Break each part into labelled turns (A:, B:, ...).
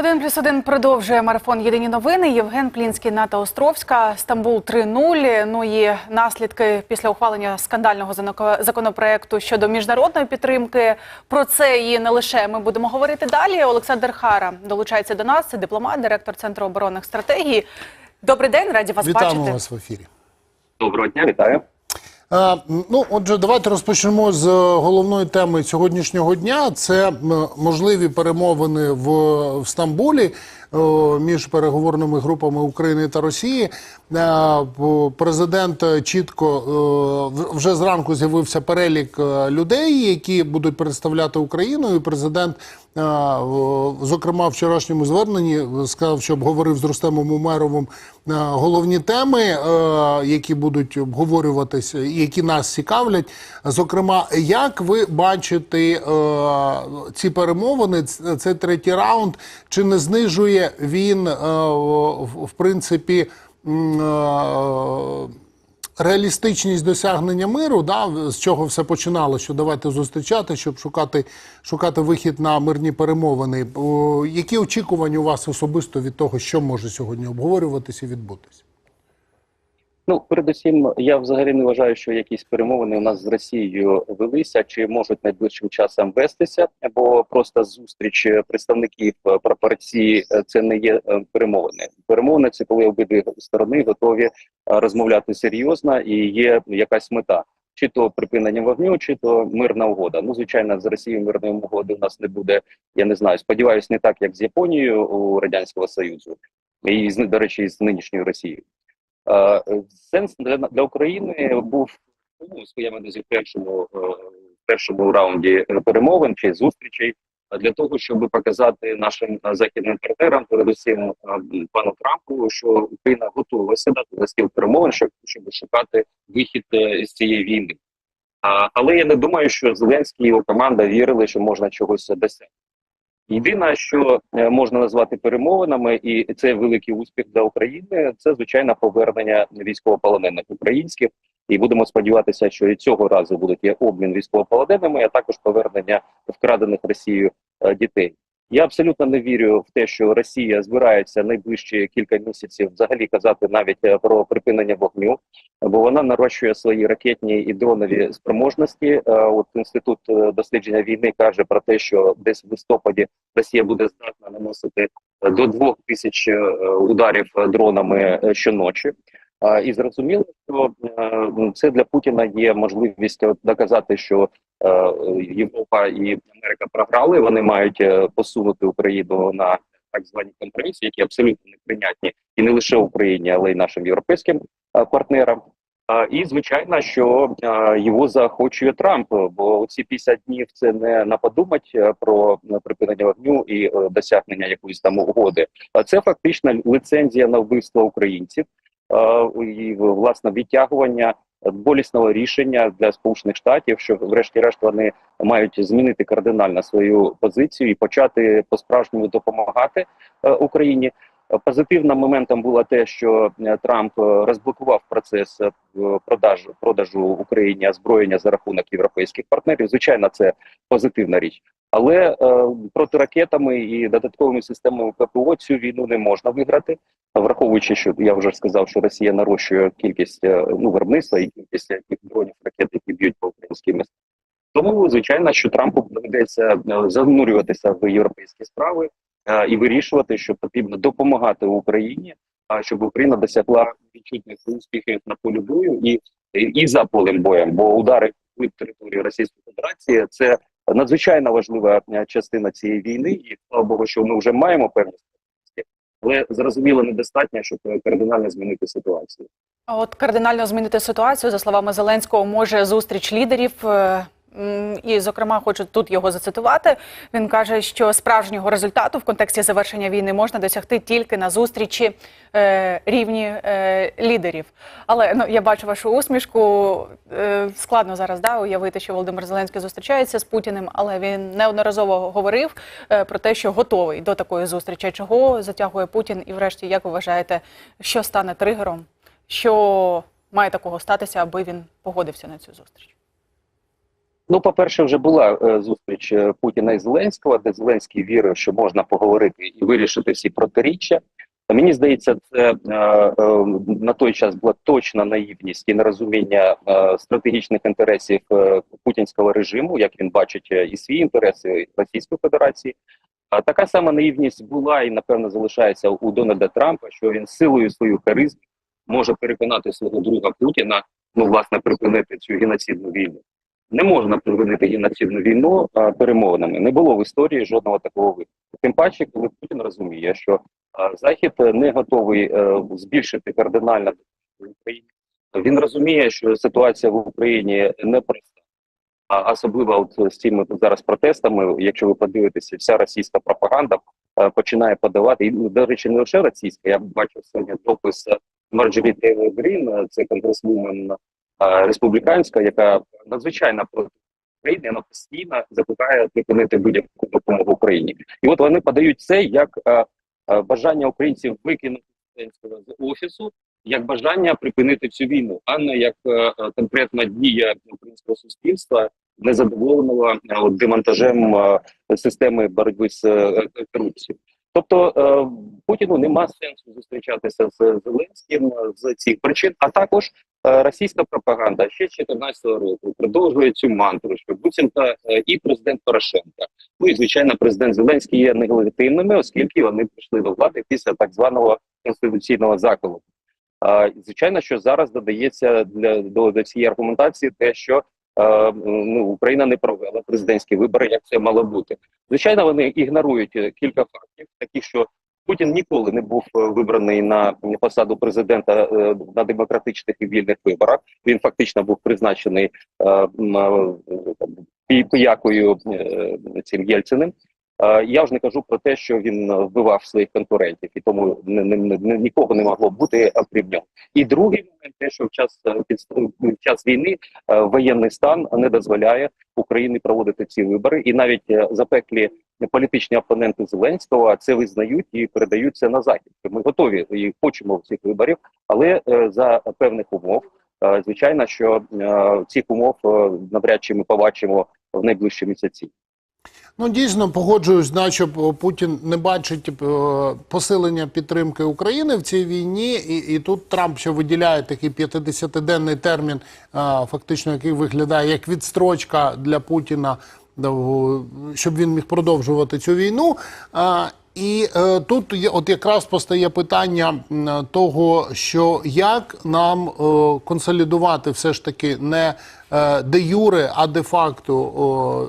A: Один плюс один продовжує марафон Єдині новини. Євген Плінський, Ната Островська, Стамбул 3.0. Ну і наслідки після ухвалення скандального законопроекту щодо міжнародної підтримки. Про це і не лише ми будемо говорити далі. Олександр Хара долучається до нас. Це дипломат, директор центру оборонних стратегій. Добрий день, раді вас
B: Вітаємо
A: бачити.
B: вас в ефірі.
C: Доброго дня, вітаю.
B: Е, ну, отже, давайте розпочнемо з е, головної теми сьогоднішнього дня. Це можливі перемовини в, в Стамбулі е, між переговорними групами України та Росії. Президент чітко вже зранку з'явився перелік людей, які будуть представляти Україну. І президент, зокрема, в вчорашньому зверненні сказав, що обговорив з Рустемом Умеровим головні теми, які будуть обговорюватися, які нас цікавлять. Зокрема, як ви бачите ці перемовини, ц- цей третій раунд, чи не знижує він в принципі? Реалістичність досягнення миру, да, з чого все починало, що давайте зустрічати, щоб шукати, шукати вихід на мирні перемовини. Які очікування у вас особисто від того, що може сьогодні обговорюватися і відбутися?
C: Ну, передусім, я взагалі не вважаю, що якісь перемовини у нас з Росією велися чи можуть найближчим часом вестися, бо просто зустріч представників е, це не є е, перемовини. Перемовини це коли обидві сторони готові е, розмовляти серйозно і є якась мета. Чи то припинення вогню, чи то мирна угода. Ну, звичайно, з Росією мирної угоди у нас не буде. Я не знаю. Сподіваюсь, не так як з Японією у радянського союзу, і до речі, з нинішньою Росією. Е, Сенс для, для України був ну, я маю першому, е, першому раунді перемовин чи зустрічей для того, щоб показати нашим західним партнерам, передусім е, пану Трампу, що Україна готова сідати за стіл перемовин, щоб, щоб шукати вихід з цієї війни. А, але я не думаю, що Зеленський і його команда вірили, що можна чогось досягти. Єдине, що е, можна назвати перемовинами, і це великий успіх для України. Це звичайно повернення військовополонених українських, і будемо сподіватися, що і цього разу буде обмін військовополоненими, а також повернення вкрадених Росією е, дітей. Я абсолютно не вірю в те, що Росія збирається найближчі кілька місяців взагалі казати навіть е, про припинення вогню, бо вона нарощує свої ракетні і дронові спроможності. Е, От інститут е, дослідження війни каже про те, що десь в листопаді Росія буде здатна наносити до двох тисяч ударів дронами щоночі. І зрозуміло, що е, це для Путіна є можливість доказати, що е, Європа і Америка програли. Вони мають е, посунути Україну на так звані компроміси, які абсолютно неприйнятні і не лише Україні, але й нашим європейським партнерам. І звичайно, що його захочує Трамп, бо ці 50 днів це не на подумать е, про припинення вогню і досягнення якоїсь там угоди. А це фактично лицензія на вбивство українців і власне відтягування болісного рішення для сполучених штатів, що врешті-решт вони мають змінити кардинально свою позицію і почати по справжньому допомагати е, Україні. Е, Позитивним моментом було те, що е, Трамп е, розблокував процес е, продажу продажу Україні озброєння за рахунок європейських партнерів. Звичайно, це позитивна річ. Але е, протиракетами і додатковими системами ППО цю війну не можна виграти, враховуючи, що я вже сказав, що Росія нарощує кількість е, ну виробництва і кількість дронів ракет, які б'ють по українським містам. Тому звичайно, що Трампу доведеться е, занурюватися в європейські справи е, і вирішувати, що потрібно допомагати Україні, а щоб Україна досягла відчутних успіхів на полі бою і, і за полем боєм, бо удари в території Російської Федерації це надзвичайно важлива е, частина цієї війни, і слава Богу, що ми вже маємо певні але зрозуміло недостатньо, щоб е, кардинально змінити ситуацію.
A: От кардинально змінити ситуацію, за словами Зеленського, може зустріч лідерів. І, зокрема, хочу тут його зацитувати. Він каже, що справжнього результату в контексті завершення війни можна досягти тільки на зустрічі е, рівні е, лідерів. Але ну я бачу вашу усмішку. Е, складно зараз да, уявити, що Володимир Зеленський зустрічається з Путіним, але він неодноразово говорив е, про те, що готовий до такої зустрічі. Чого затягує Путін? І, врешті, як ви вважаєте, що стане тригером? Що має такого статися, аби він погодився на цю зустріч?
C: Ну, по-перше, вже була е, зустріч е, Путіна і Зеленського, де Зеленський вірив, що можна поговорити і вирішити всі протиріччя. Мені здається, це е, на той час була точна наївність і нерозуміння стратегічних інтересів путінського режиму, як він бачить і свої інтереси Російської Федерації. А така сама наївність була і напевно залишається у Дональда Трампа, що він силою свою харизму може переконати свого друга Путіна, ну власне, припинити цю геноцидну війну. Не можна припинити геноцидну війну а, перемовинами. Не було в історії жодного такого випадку. Тим паче, коли Путін розуміє, що Захід не готовий е, збільшити кардинально Україні. Він розуміє, що ситуація в Україні непроста. А особливо от з цими зараз протестами, якщо ви подивитеся, вся російська пропаганда е, починає подавати. І, ну, до речі, не лише російська. Я бачив сьогодні допис Марджорі Тейлор Грін, е, це конгресвумен республіканська, яка надзвичайно проти України, вона постійно закликає припинити будь-яку допомогу Україні. І от вони подають це як е, е, бажання українців викинути з офісу, як бажання припинити цю війну, а не як е, е, конкретна дія українського суспільства, незадоволеного е, демонтажем е, системи боротьби з е, корупцією. Тобто е, Путіну нема сенсу зустрічатися з Зеленським е, з цих причин, а також е, російська пропаганда ще з 2014 року продовжує цю мантру, що буцімто е, і президент Порошенко, ну і звичайно, президент Зеленський є нелегітимними, оскільки вони прийшли до влади після так званого конституційного заколу. Звичайно, що зараз додається для до, до цієї аргументації те, що е, ну, Україна не провела президентські вибори, як це мало бути. Звичайно, вони ігнорують е, кілька фактів, таких що Путін ніколи не був е, вибраний на посаду президента е, на демократичних і вільних виборах. Він фактично був призначений е, піякою цим Єльциним. Я вже не кажу про те, що він вбивав своїх конкурентів, і тому нікого не могло бути крім нього. І другий момент, те, що в час в час війни воєнний стан не дозволяє Україні проводити ці вибори, і навіть запеклі політичні опоненти Зеленського це визнають і передають це на захід. Ми готові і хочемо цих виборів, але е, за певних умов. Е, Звичайно, що е, цих умов навряд чи ми побачимо в найближчі місяці.
B: Ну, дійсно, погоджуюсь, наче Путін не бачить посилення підтримки України в цій війні, і, і тут Трамп ще виділяє такий 50-денний термін, фактично, який виглядає як відстрочка для Путіна, щоб він міг продовжувати цю війну. І е, тут є, от якраз постає питання того, що як нам е, консолідувати все ж таки не е, де юре, а де факто о,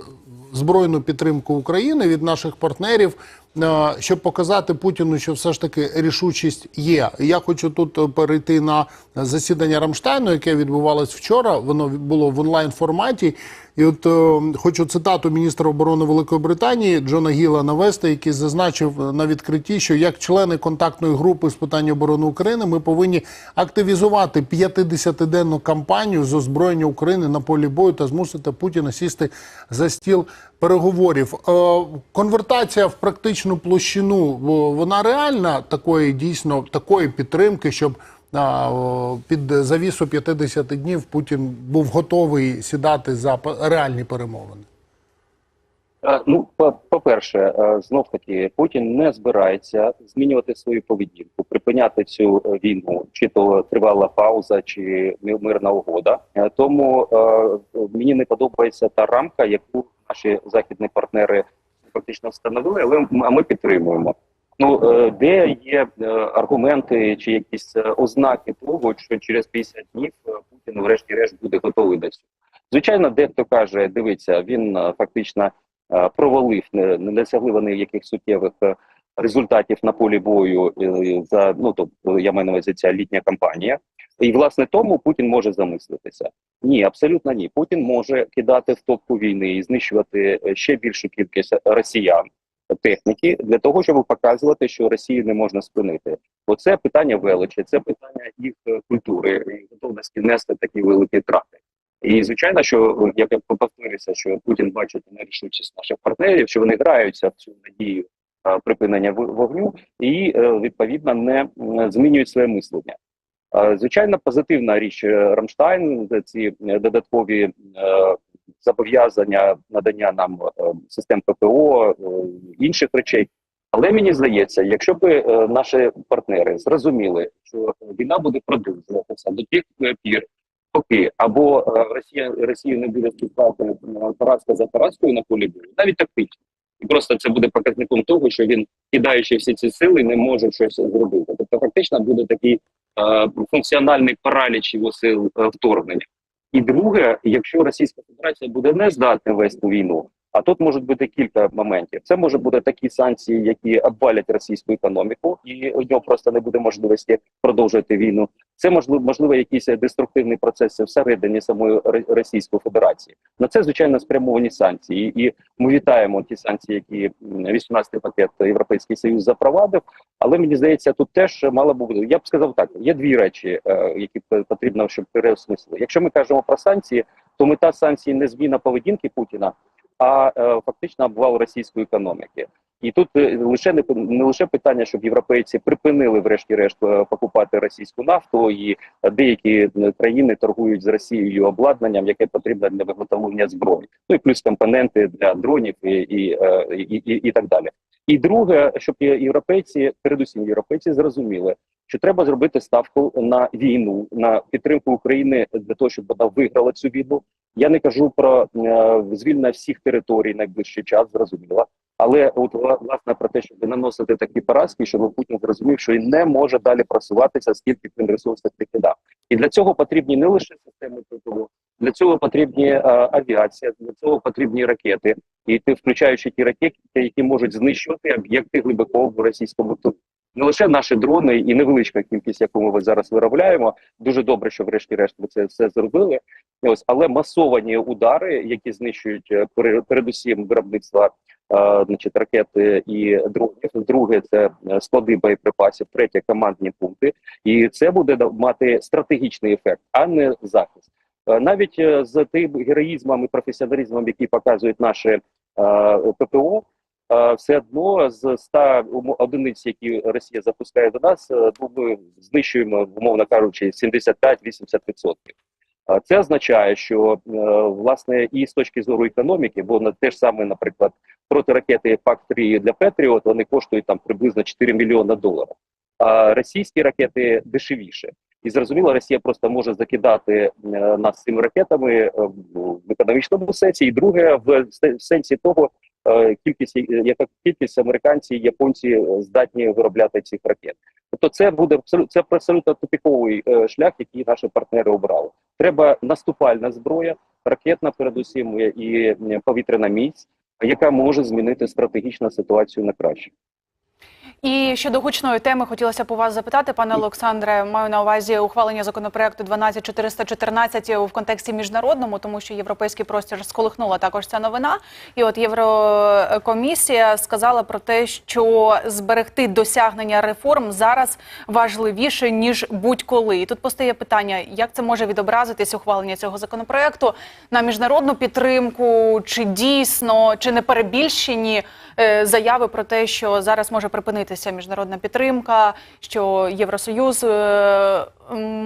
B: збройну підтримку України від наших партнерів, е, щоб показати Путіну, що все ж таки рішучість є. Я хочу тут е, перейти на засідання Рамштайну, яке відбувалось вчора. Воно було в онлайн форматі. І от е, хочу цитату міністра оборони Великої Британії Джона Гіла навести, який зазначив е, на відкритті, що як члени контактної групи з питань оборони України ми повинні активізувати 50-денну кампанію з озброєння України на полі бою та змусити Путіна сісти за стіл переговорів. Е, конвертація в практичну площину вона реальна такої дійсно такої підтримки, щоб під завісу 50 днів Путін був готовий сідати за реальні перемовини.
C: Е, Ну, по- по-перше, знов таки Путін не збирається змінювати свою поведінку, припиняти цю е, війну, чи то тривала пауза, чи мирна угода. Е, Тому е, мені не подобається та рамка, яку наші західні партнери фактично встановили, але ми підтримуємо. Ну е, де є е, аргументи чи якісь е, ознаки того, що через 50 днів Путін, врешті-решт, буде готовий до цього. Звичайно, дехто каже, дивиться, він фактично провалив, не, не досягли вони яких суттєвих результатів на полі бою за ну тобто я маю на увазі ця літня кампанія. І власне тому Путін може замислитися. Ні, абсолютно ні. Путін може кидати в топку війни і знищувати ще більшу кількість росіян техніки для того, щоб показувати, що Росію не можна спинити. Бо це питання величі, це питання їх е, культури і готовності нести такі великі втрати. І звичайно, що як я повторюся, що Путін бачить нерішучість наших партнерів, що вони граються в цю надію припинення вогню, і е, відповідно не змінюють своє мислення. Звичайно, позитивна річ е, Рамштайн, ці додаткові зобов'язання надання нам е, систем ППО, е, інших речей. Але мені здається, якщо б е, наші партнери зрозуміли, що війна буде продовжуватися до тих пір, поки або е, Росія не буде е, поразка за поразкою на полі бою, навіть тактично, і просто це буде показником того, що він, кидаючи всі ці сили, не може щось зробити. Тобто, фактично буде такий е, функціональний параліч його сил вторгнення. І друге, якщо Російська Федерація буде не здатна вести війну, а тут можуть бути кілька моментів. Це може бути такі санкції, які обвалять російську економіку, і у нього просто не буде можливості продовжувати війну. Це можливо, можливо, якісь деструктивні процеси всередині самої Російської Федерації. На це звичайно спрямовані санкції, і ми вітаємо ті санкції, які м, 18-й пакет Європейський Союз запровадив. Але мені здається, тут теж мало бути. Я б сказав так: є дві речі, е, які потрібно, щоб переосмислили. Якщо ми кажемо про санкції, то мета санкцій не зміна поведінки Путіна, а е, фактично обвал російської економіки. І тут е, лише не, не лише питання, щоб європейці припинили, врешті-решт, е, покупати російську нафту, і деякі країни торгують з Росією обладнанням, яке потрібно для виготовлення зброї. Ну і плюс компоненти для дронів і, і, і, і, і так далі. І друге, щоб європейці, передусім європейці, зрозуміли, що треба зробити ставку на війну, на підтримку України для того, щоб вона виграла цю війну. Я не кажу про е, звільнення всіх територій найближчий час, зрозуміло. Але от власне про те, щоб наносити такі поразки, щоб Путін зрозумів, що він не може далі просуватися, скільки він ресурсів викидав. І для цього потрібні не лише системи ППО, для цього потрібні е, авіація, для цього потрібні ракети, і ти включаючи ті ракети, які можуть знищувати об'єкти глибоко в російському тилу. Не лише наші дрони і невеличка кількість, яку ми зараз виробляємо. Дуже добре, що врешті-решт ви це все зробили. Ось, але масовані удари, які знищують е, передусім виробництва е, значить, ракети і дронів. Друге це е, склади боєприпасів, третє командні пункти, і це буде мати стратегічний ефект, а не захист. Навіть з тим героїзмом і професіоналізмом, який показують наші ППО, все одно з 100 умо- одиниць, які Росія запускає до нас, е, ну, ми знищуємо, умовно кажучи, 75-80%. А Це означає, що е, власне і з точки зору економіки, бо на те ж саме, наприклад, протиракети ПАК-3 для Петріот вони коштують там приблизно 4 мільйони доларів. А російські ракети дешевіше. І зрозуміло, Росія просто може закидати е, нас цими ракетами е, в економічному сенсі. І друге, в сенсі того, е, кількість е, яка кількість американці і японці е, здатні виробляти цих ракет. Тобто, це буде це абсолютно тупіковий е, шлях, який наші партнери обрали. Треба наступальна зброя, ракетна, передусім, е, і е, повітряна міць, яка може змінити стратегічну ситуацію на краще.
A: І щодо гучної теми хотілося б у вас запитати, пане Олександре. Маю на увазі ухвалення законопроекту 12414 в контексті міжнародному, тому що європейський простір сколихнула також ця новина. І от Єврокомісія сказала про те, що зберегти досягнення реформ зараз важливіше ніж будь-коли. І тут постає питання, як це може відобразитись ухвалення цього законопроекту на міжнародну підтримку, чи дійсно, чи не перебільшені заяви про те, що зараз може припинитися міжнародна підтримка, що Євросоюз е,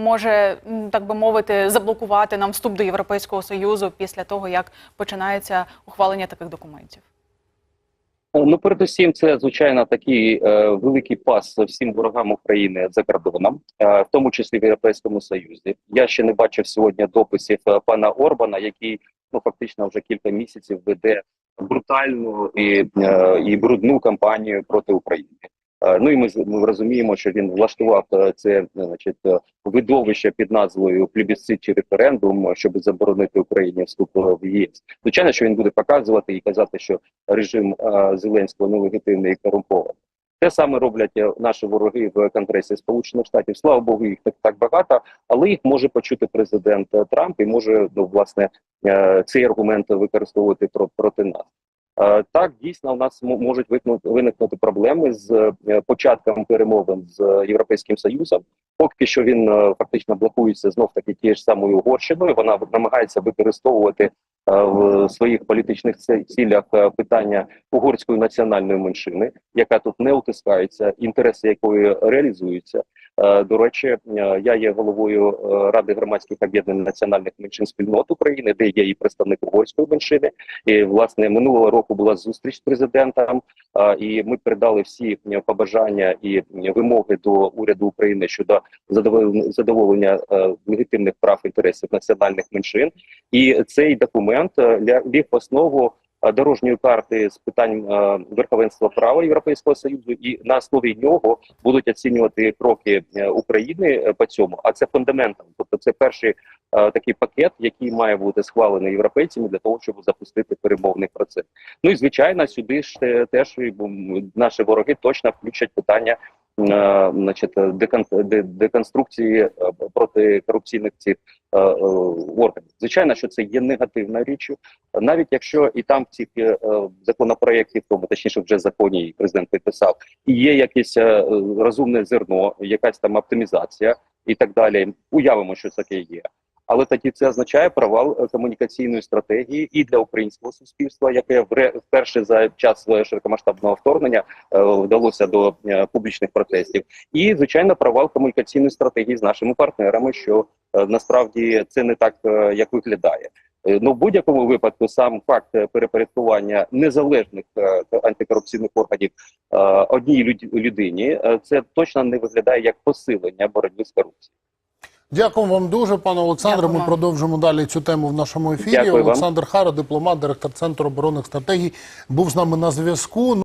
A: може, так би мовити, заблокувати нам вступ до Європейського союзу після того, як починається ухвалення таких документів.
C: Ну, передусім, це звичайно такий е, великий пас всім ворогам України за кордоном, е, в тому числі в Європейському Союзі. Я ще не бачив сьогодні дописів е, пана Орбана, який ну фактично вже кілька місяців веде брутальну і, е, і брудну кампанію проти України. Е, Ну і ми, ми розуміємо, що він влаштував е, це значить, видовище під назвою плебісцит чи референдум, щоб заборонити Україні вступ в ЄС. Звичайно, що він буде показувати і казати, що режим Зеленського нелегітимний і корумпований. Те саме роблять е, наші вороги в Конгресі Сполучених Штатів. Слава Богу, їх не так багато, але їх може почути президент е, Трамп і може ну власне е, цей аргумент використовувати про проти нас. Так, дійсно, у нас можуть виникнути, проблеми з початком перемовин з Європейським Союзом. Поки що він фактично блокується знов таки тією ж самою Угорщиною. Вона намагається використовувати в своїх політичних цілях е, питання угорської національної меншини, яка тут не утискається, інтереси якої реалізуються. Е, До речі, е, я є головою е, Ради громадських об'єднань національних меншин спільнот України, де є і представник угорської меншини. І власне минулого року була зустріч з президентом, е, і ми передали всі побажання і вимоги до уряду України щодо задоволення е, легітимних прав інтересів національних меншин. І цей документ е, ліг в основу дорожньої карти з питань е, верховенства права Європейського союзу, і на основі нього будуть оцінювати кроки е, України е, по цьому. А це фундаментом. Тобто, це перший е, такий пакет, який має бути схвалений європейцями для того, щоб запустити перемовний процес. Ну і звичайно, сюди ж теж наші вороги точно включать питання. Е, Значить, декон- де- деконструкції е, протикорупційних цих е, органів. Звичайно, що це є негативна річ, навіть якщо і там в цих е, е, законопроєкті, в тому точніше вже законі і президент підписав, і є якесь розумне зерно, якась там оптимізація і так далі. Уявимо, що таке є. Але тоді це означає провал е, комунікаційної стратегії і для українського суспільства, яке вперше за час широкомасштабного вторгнення е, вдалося до е, публічних протестів, і звичайно провал комунікаційної стратегії з нашими партнерами, що насправді це не так, як виглядає. Ну, в будь-якому випадку сам факт перепорядкування незалежних антикорупційних органів одній люд- людині, це точно не виглядає як посилення боротьби з корупцією.
B: Дякую вам дуже, пане Олександре. Ми продовжимо далі цю тему в нашому ефірі.
C: Дякую вам.
B: Олександр Хара, дипломат, директор Центру оборонних стратегій, був з нами на зв'язку.